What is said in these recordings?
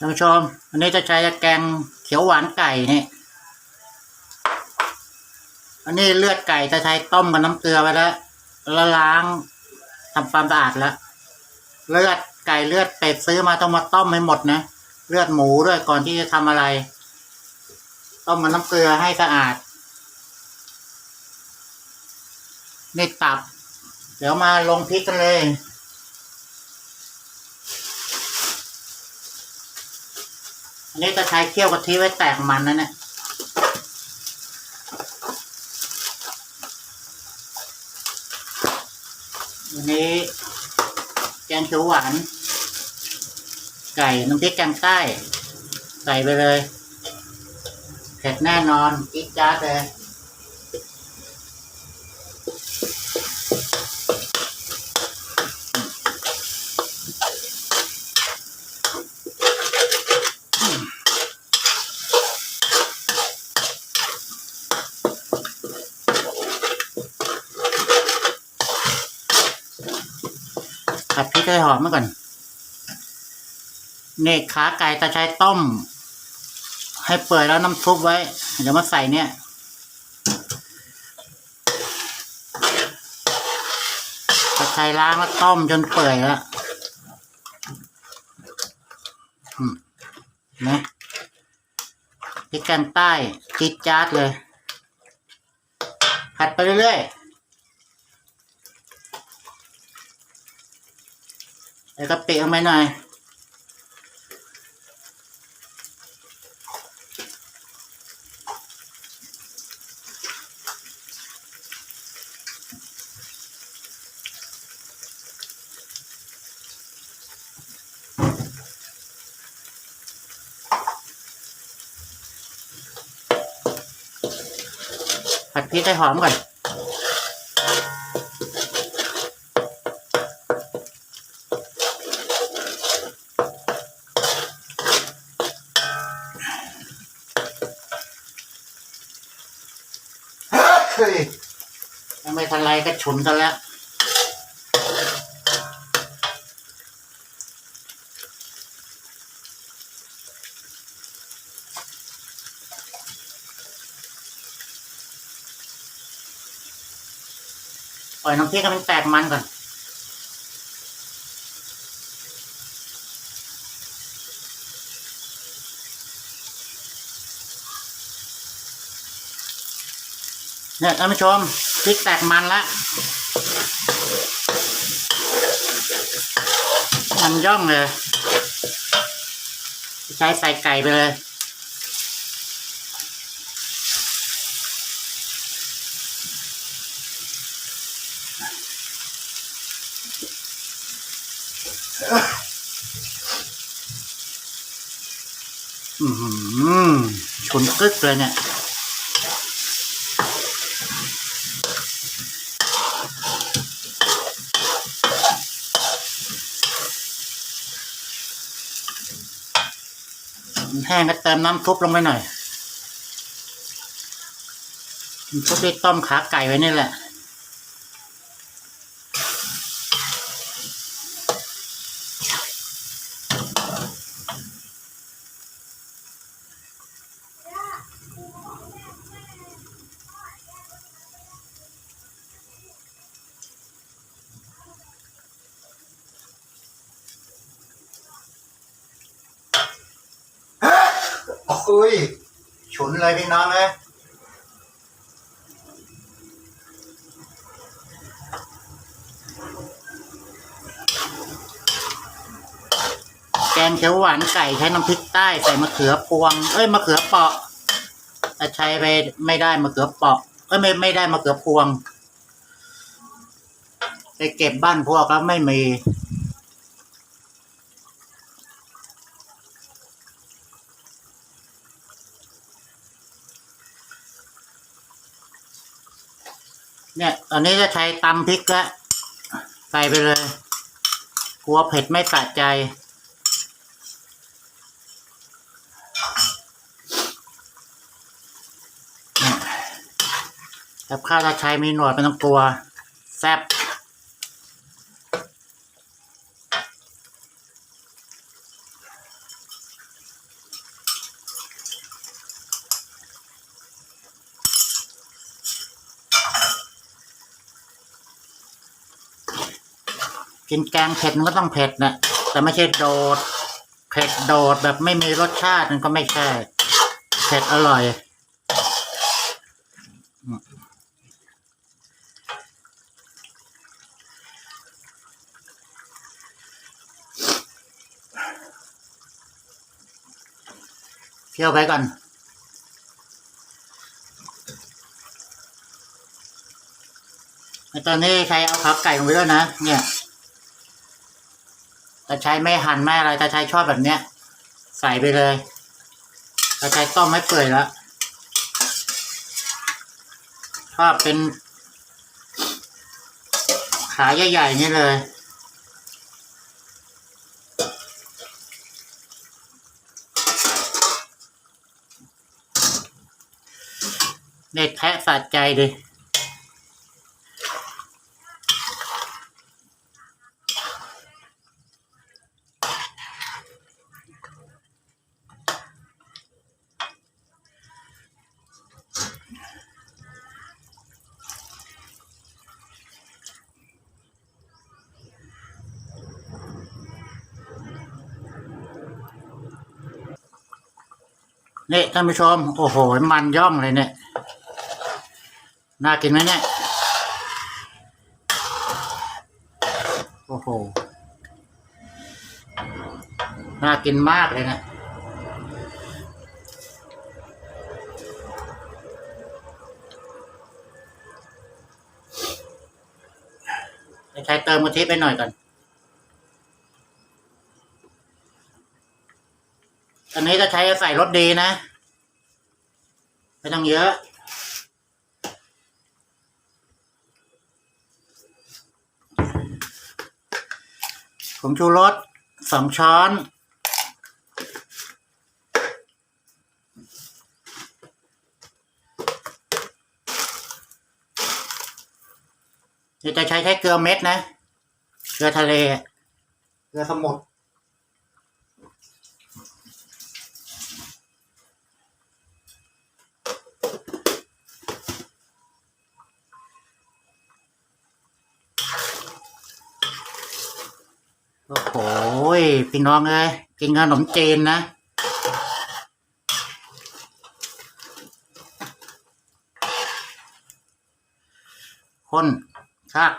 ท่านผู้ชมอันนี้จะใช้แกงเขียวหวานไก่นี่อันนี้เลือดไก่จะใช้ต้มกับน้ำเกลือไว้แล้วแล้วล้างทำความสะอาดแล้ว เลือดไก่เลือดเป็ดซื้อมาต้องมาต้มให้หมดนะเลือดหมูด้วยก่อนที่จะทำอะไร ต้มกับน้ำเกลือให้สะอาดนี่ตับ เดี๋ยวมาลงพริกกันเลย อันนี้จะใช้เคี่ยวกะทิไว้แตกมันนะเนี่ยวันนี้แกงเขียวหวาน ไก่น้ำพริกแกงใต้ใส่ไปเลยเผ็ดแน่นอนกิ๊กจ้าเลย ห้หอมมาก่อนเนี่ยขาไก่ตะใช้ต้ม ให้เปื่อยแล้วน้ำซุปไว้ เดี๋ยวมาใส่เนี่ยตะไคร้ล้างแล้วต้มจนเปื่อยแล้วนะพริกแกงใต้จี๊ดจ๊าดเลย ผัดไปเรื่อยๆ แล้ก็เปะลงไปหน่อยผัดพริกให้หอมก่อน ยังไม่ทันไรก็ฉุนกันแล้ว ปล่อยน้ำพริกให้มันแตกมันก่อนเนี่ยท่านผู้ชม พริกแตกมันล้วมันย่องเลย ใช้ใส่ไก่ไปเลย อือหือฉุนกึกเลยเนี่ย แห้งก็เติมน้ำซุปลงไปหน่อยซุปที่ต้มขาไก่ไว้นี่แหละ โอ้ยฉุนเลยพี่น้องเลยแกงเขียวหวานไก่ใช้น้ำพริกใต้ใส่มะเขือพวง เอ้ยมะเขือเปาะแต่ใช้ไปไม่ได้มะเขือเปาะเอ้ยไม่ไม่ได้มะเขือพวงไปเก็บบ้านพวกแล้วไม่มี เนี่ยตอนนี้จะใช้ตำพริกแล้วใส่ไปเลยกลัวเผ็ดไม่สะใจเนี่ยกับข้าวจะใช้มีหนวดไม่ต้องกลัว แซ่บ กินแกงเผ็ดมันก็ต้องเผ็ดนะแต่ไม่ใช่โดดเผ็ดโดดแบบไม่มีรสชาติมันก็ไม่ใช่เผ็ดอร่อยเคี่ยวไปก่อนตอนนี้ใช้เอาขาไก่ลงไปด้วยนะ เนี่ย ต่ใช้ไม่หั่นไม่อะไรแต่ใช้ชอบแบบเนี้ย ใส่ไปเลยแต่ใช้ต้มไม่เปื่อยแล้วชอบเป็น ขาใหญ่ๆนี่เลยเด็ดแทะสะใจดิ นี่ท่านผู้ชม โอ้โห มันย่องเลยเนี่ย น่ากินไหมเนี่ย โอ้โห น่ากินมากเลยเนะจะใช้เติมกะทิไปหน่อยก่อน อันนี้จะ ใช้ใส่รสดีนะ ไม่ต้องเยอะผงชูรสสองช้อน จะใช้แค่เกลือเม็ดนะ เกลือทะเล เกลือสมุทร โอ้โห พี่น้องเอ้ยกินขนมจีนนะคนคัก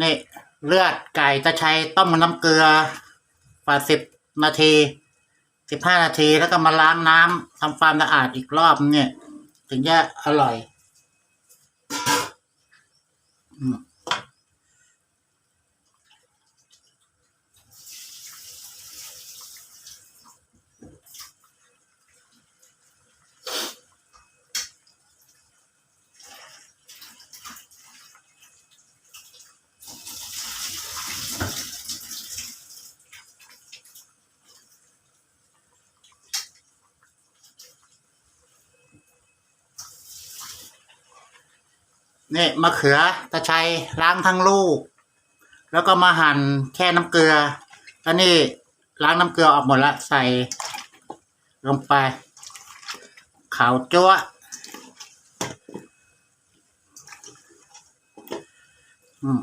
นี่ เลือดไก่ตะชัยต้มน้ำเกลือฝาสิบนาที สิบห้านาทีแล้วก็มาล้างน้ำทำความสะอาดอีกรอบเนี่ย ถึงจะอร่อย อืม นี่มะเขือตะไคร้ล้างทั้งลูก แล้วก็มาหั่นแค่น้ำเกลือแล้วนี่ล้างน้ำเกลือออกหมดละใส่ ลงไปขาวจ้วะอืม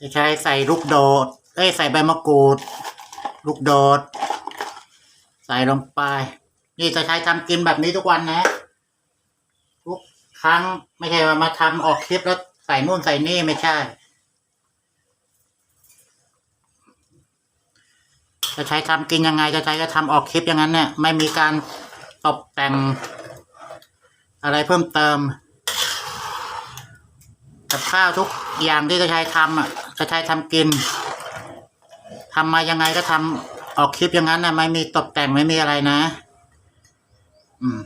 จะใช้ใส่ลูกโดด เอ้ย ใส่ใบมะกรูด ลูกโดด ใส่ลงไป นี่จะใช้ทำกินแบบนี้ทุกวันนะ ทุกครั้งไม่ใช่ว่ามาทำออกคลิปแล้วใส่นู่นใส่นี่ไม่ใช่จะใช้ทำกินยังไงจะใช้ก็ทำออกคลิปอย่างนั้นเนี่ย ไม่มีการตกแต่งอะไรเพิ่มเติมกับข้าวทุกอย่างที่จะใช้ทำอะ กระชายทำกินทำมายังไงก็ทำออกคลิปอย่างนั้นนะไม่มีตกแต่งไม่มีอะไรนะ อืม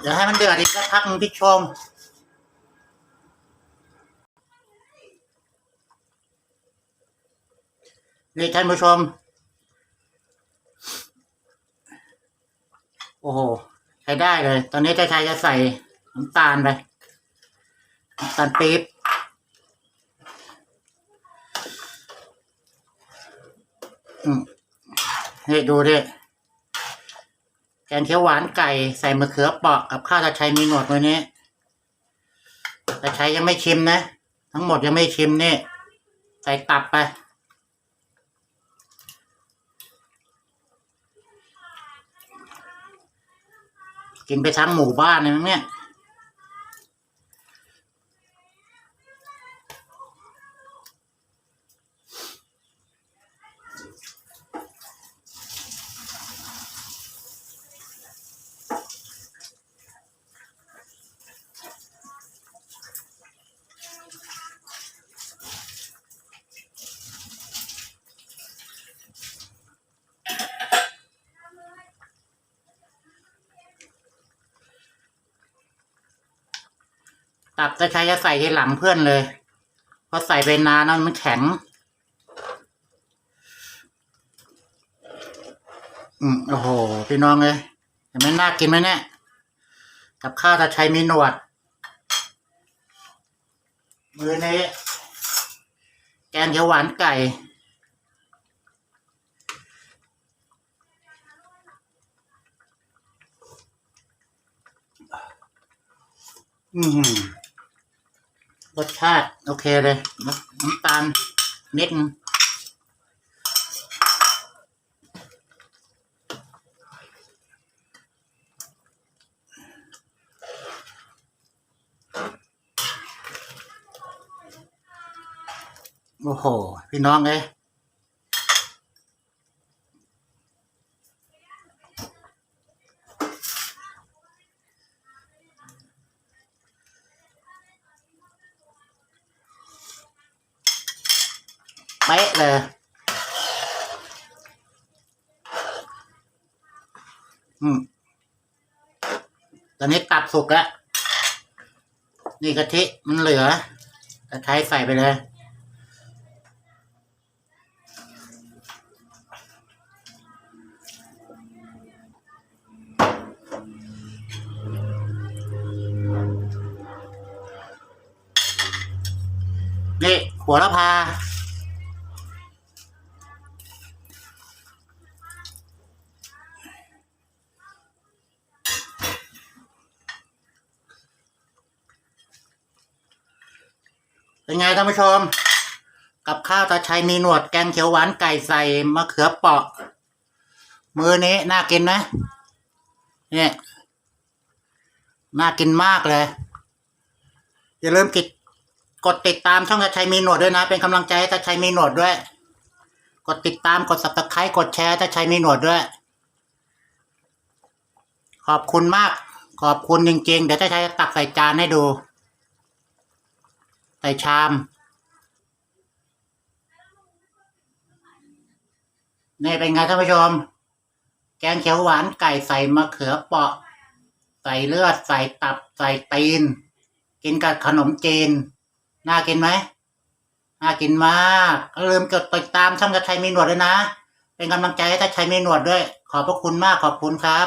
เดี๋ยวให้มันเดือดอีกสักพักพี่ชม นี่ท่านผู้ชม ได้เลย ตอนนี้เจ้าชายจะใส่น้ำตาลไปน้ำตาลปี๊บนี่ดูดิแกงเขียวหวานไก่ใส่มะเขือเปราะกับข้าวตาชัยมีหนวดวันนี้ตาชัยยังไม่ชิมนะ ทั้งหมดยังไม่ชิมนี่ ใส่ตับไป กินไปทั้งหมู่บ้านเลยมั้งเนี่ย ตับตะชัยจะใส่ทีหลังเพื่อนเลย เพราะใส่ไปนานแล้วมันแข็ง อืมโอ้โห พี่น้องเลยเห็นไหมน่ากินไหมเนี่ย กับข้าวตะชัยมีหนวด มือนี้ แกงเขียวหวานไก่อืม รสชาติ โอเคเลยน้ำตาลนิดนึงโอ้โห พี่น้องเอ้ เป๊ะเลยอืมตอนนี้ตับสุกแล้ว นี่กะทิมันเหลือตะไคร้ใส่ไปเลย นี่หัวละพา เป็นไงท่านผู้ชม กับข้าวตาชัยมีหนวดแกงเขียวหวานไก่ใส่มะเขือเปราะ มือนี้น่ากินไหมเนี่ยน่ากินมากเลย อย่าลืมกิดกดติดตามช่องตาชัยมีหนวดด้วยนะ เป็นกำลังใจให้ตาชัยมีหนวดด้วย กดติดตามกดสับตะไคร้กดแชร์ตาชัยมีหนวดด้วย ขอบคุณมาก ขอบคุณจริงๆ เดี๋ยวตาชัยจะตักใส่จานให้ดู ใส่ชาม นี่เป็นไงท่านผู้ชม แกงเขียวหวานไก่ใส่มะเขือเปราะ ใส่เลือด ใส่ตับ ใส่ตีน กินกับขนมจีน น่ากินไหมน่ากินมากลืมกดติดตามช่องกระชัยมีหนวดด้วยนะ เป็นกำลังใจให้ตาชัยมีหนวดด้วย ขอบพระคุณมากขอบคุณครับ